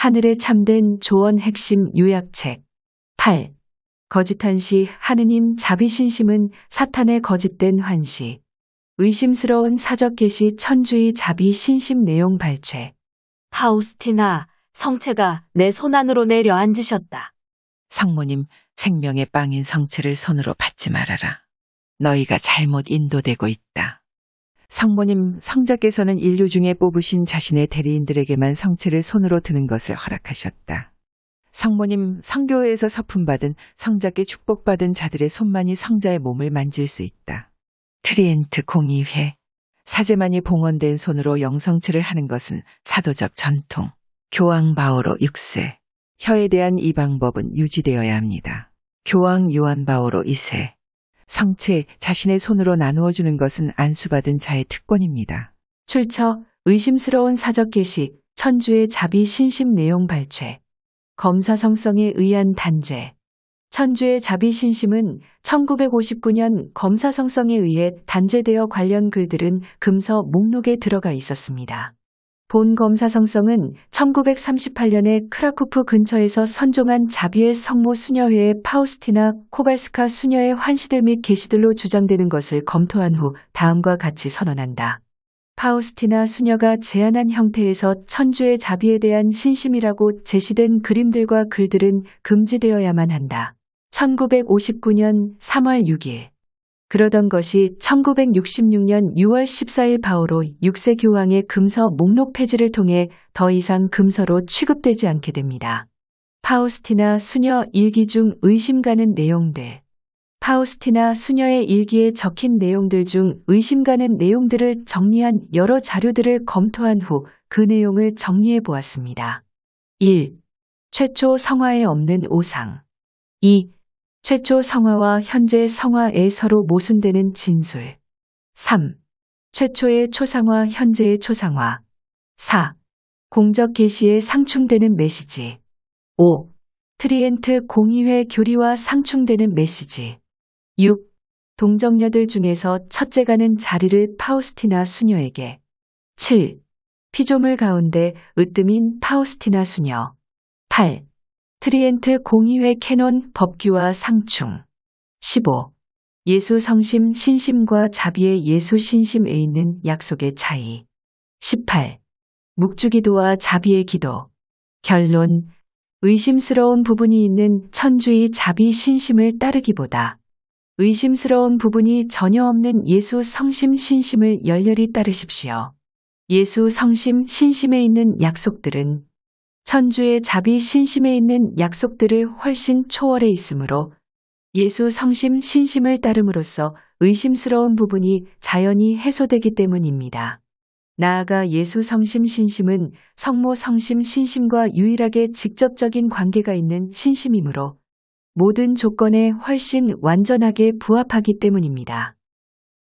하늘에 참된 조언 핵심 요약책 8. 거짓한 시 하느님 자비신심은 사탄의 거짓된 환시 의심스러운 사적 계시 천주의 자비신심 내용 발췌 파우스티나, 성체가 내 손안으로 내려 앉으셨다. 성모님, 생명의 빵인 성체를 손으로 받지 말아라. 너희가 잘못 인도되고 있다. 성모님, 성자께서는 인류 중에 뽑으신 자신의 대리인들에게만 성체를 손으로 드는 것을 허락하셨다. 성모님, 성교회에서 서품받은 성자께 축복받은 자들의 손만이 성자의 몸을 만질 수 있다. 트리엔트 공의회. 사제만이 봉헌된 손으로 영성체를 하는 것은 사도적 전통. 교황 바오로 6세. 혀에 대한 이 방법은 유지되어야 합니다. 교황 요한 바오로 2세. 성체 자신의 손으로 나누어 주는 것은 안수받은 자의 특권입니다. 출처 의심스러운 사적 계시 천주의 자비 신심 내용 발췌 검사 성성에 의한 단죄 천주의 자비 신심은 1959년 검사 성성에 의해 단죄되어 관련 글들은 금서 목록에 들어가 있었습니다. 본 검사 성성은 1938년에 크라쿠프 근처에서 선종한 자비의 성모 수녀회의 파우스티나 코발스카 수녀의 환시들 및 계시들로 주장되는 것을 검토한 후 다음과 같이 선언한다. 파우스티나 수녀가 제안한 형태에서 천주의 자비에 대한 신심이라고 제시된 그림들과 글들은 금지되어야만 한다. 1959년 3월 6일. 그러던 것이 1966년 6월 14일 바오로 6세 교황의 금서 목록 폐지를 통해 더 이상 금서로 취급되지 않게 됩니다. 파우스티나 수녀 일기 중 의심 가는 내용들. 파우스티나 수녀의 일기에 적힌 내용들 중 의심 가는 내용들을 정리한 여러 자료들을 검토한 후 그 내용을 정리해 보았습니다. 1. 최초 성화에 없는 오상. 2. 최초 성화와 현재 성화에 서로 모순되는 진술. 3. 최초의 초상화, 현재의 초상화. 4. 공적 게시에 상충되는 메시지. 5. 트리엔트 공의회 교리와 상충되는 메시지. 6. 동정녀들 중에서 첫째가는 자리를 파우스티나 수녀에게. 7. 피조물 가운데 으뜸인 파우스티나 수녀. 8. 트리엔트 공의회 캐논 법규와 상충. 15. 예수 성심 신심과 자비의 예수 신심에 있는 약속의 차이. 18. 묵주기도와 자비의 기도. 결론. 의심스러운 부분이 있는 천주의 자비 신심을 따르기보다 의심스러운 부분이 전혀 없는 예수 성심 신심을 열렬히 따르십시오. 예수 성심 신심에 있는 약속들은 천주의 자비 신심에 있는 약속들을 훨씬 초월해 있으므로 예수 성심 신심을 따름으로써 의심스러운 부분이 자연히 해소되기 때문입니다. 나아가 예수 성심 신심은 성모 성심 신심과 유일하게 직접적인 관계가 있는 신심이므로 모든 조건에 훨씬 완전하게 부합하기 때문입니다.